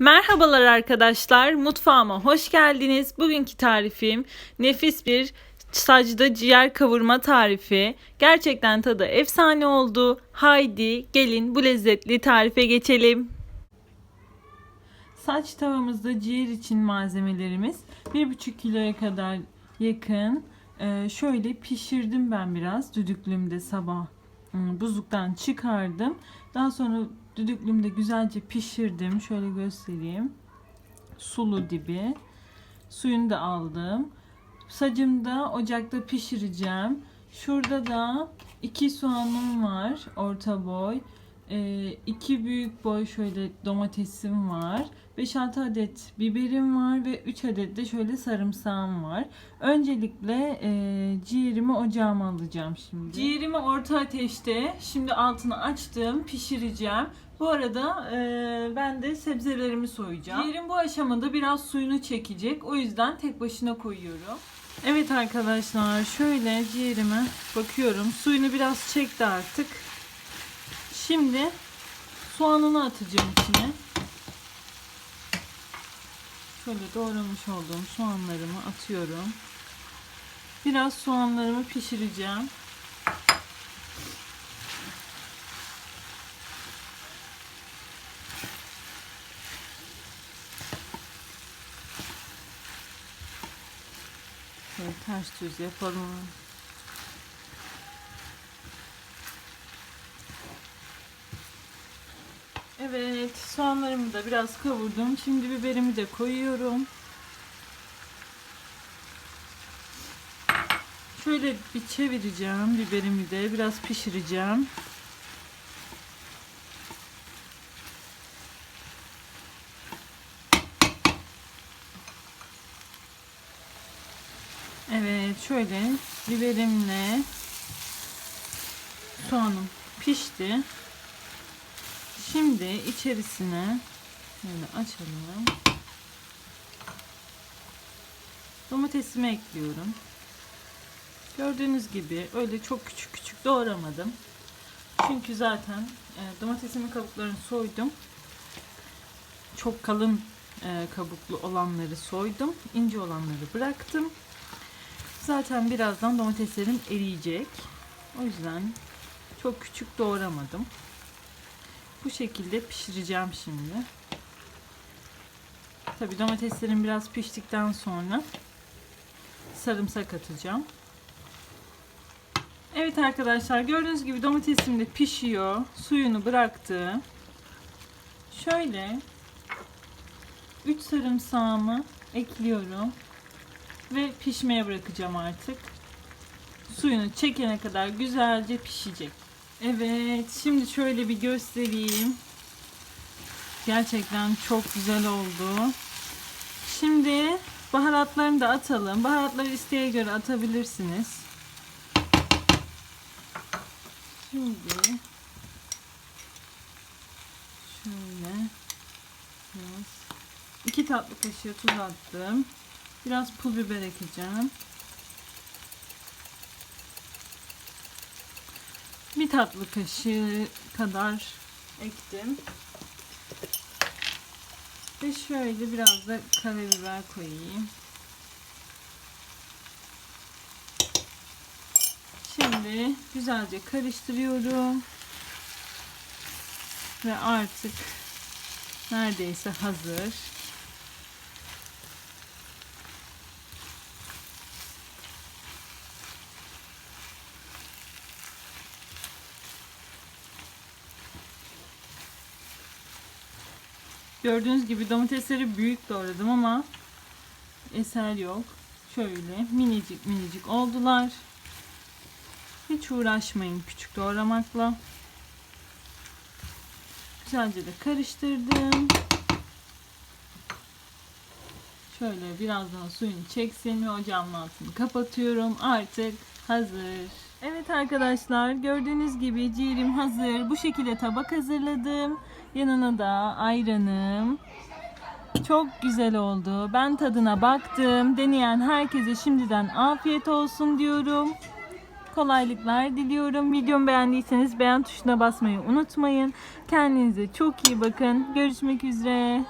Merhabalar arkadaşlar, mutfağıma hoş geldiniz. Bugünkü tarifim nefis bir sacda ciğer kavurma tarifi. Gerçekten tadı efsane oldu. Haydi gelin bu lezzetli tarife geçelim. Saç tavamızda ciğer için malzemelerimiz 1,5 kiloya kadar yakın. Ee, şöyle pişirdim ben biraz düdüklümde sabah hmm, buzluktan çıkardım. Daha sonra düdüklümde güzelce pişirdim. Şöyle göstereyim. Sulu dibi. Suyunu da aldım. Sacımı da ocakta pişireceğim. Şurada da iki soğanım var. Orta boy. Ee, iki büyük boy şöyle domatesim var. 5-6 adet biberim var ve 3 adet de şöyle sarımsağım var. Öncelikle e, ciğerimi ocağıma alacağım şimdi. Ciğerimi orta ateşte şimdi altını açtım pişireceğim. Bu arada e, ben de sebzelerimi soyacağım. Ciğerim bu aşamada biraz suyunu çekecek. O yüzden tek başına koyuyorum. Evet arkadaşlar şöyle ciğerime bakıyorum. Suyunu biraz çekti artık. Şimdi soğanını atacağım içine. Şöyle doğramış olduğum soğanlarımı atıyorum. Biraz soğanlarımı pişireceğim. Şöyle ters düz yapalım. Evet, soğanlarımı da biraz kavurdum. Şimdi biberimi de koyuyorum. Şöyle bir çevireceğim biberimi de biraz pişireceğim. Evet, şöyle biberimle soğanım pişti. Şimdi içerisine şöyle açalım. Domatesimi ekliyorum. Gördüğünüz gibi öyle çok küçük küçük doğramadım. Çünkü zaten e, domatesimin kabuklarını soydum. Çok kalın e, kabuklu olanları soydum. ince olanları bıraktım. Zaten birazdan domateslerim eriyecek. O yüzden çok küçük doğramadım. Bu şekilde pişireceğim şimdi. Tabi domateslerim biraz piştikten sonra sarımsak atacağım. Evet arkadaşlar gördüğünüz gibi domatesim de pişiyor. Suyunu bıraktı. Şöyle 3 sarımsağımı ekliyorum ve pişmeye bırakacağım artık. Suyunu çekene kadar güzelce pişecek. Evet, şimdi şöyle bir göstereyim. Gerçekten çok güzel oldu. Şimdi baharatlarını da atalım. Baharatları isteğe göre atabilirsiniz. Şimdi şöyle biraz iki tatlı kaşığı tuz attım. Biraz pul biber ekeceğim. Bir tatlı kaşığı kadar ektim. Ve şöyle biraz da karabiber koyayım. Şimdi güzelce karıştırıyorum. Ve artık neredeyse hazır. Gördüğünüz gibi domatesleri büyük doğradım ama eser yok. Şöyle minicik minicik oldular. Hiç uğraşmayın küçük doğramakla. Güzelce de karıştırdım. Şöyle biraz daha suyunu çeksin ve ocağımın altını kapatıyorum. Artık hazır. Evet arkadaşlar gördüğünüz gibi ciğerim hazır. Bu şekilde tabak hazırladım. Yanına da ayranım. Çok güzel oldu. Ben tadına baktım. Deneyen herkese şimdiden afiyet olsun diyorum. Kolaylıklar diliyorum. Videomu beğendiyseniz beğen tuşuna basmayı unutmayın. Kendinize çok iyi bakın. Görüşmek üzere.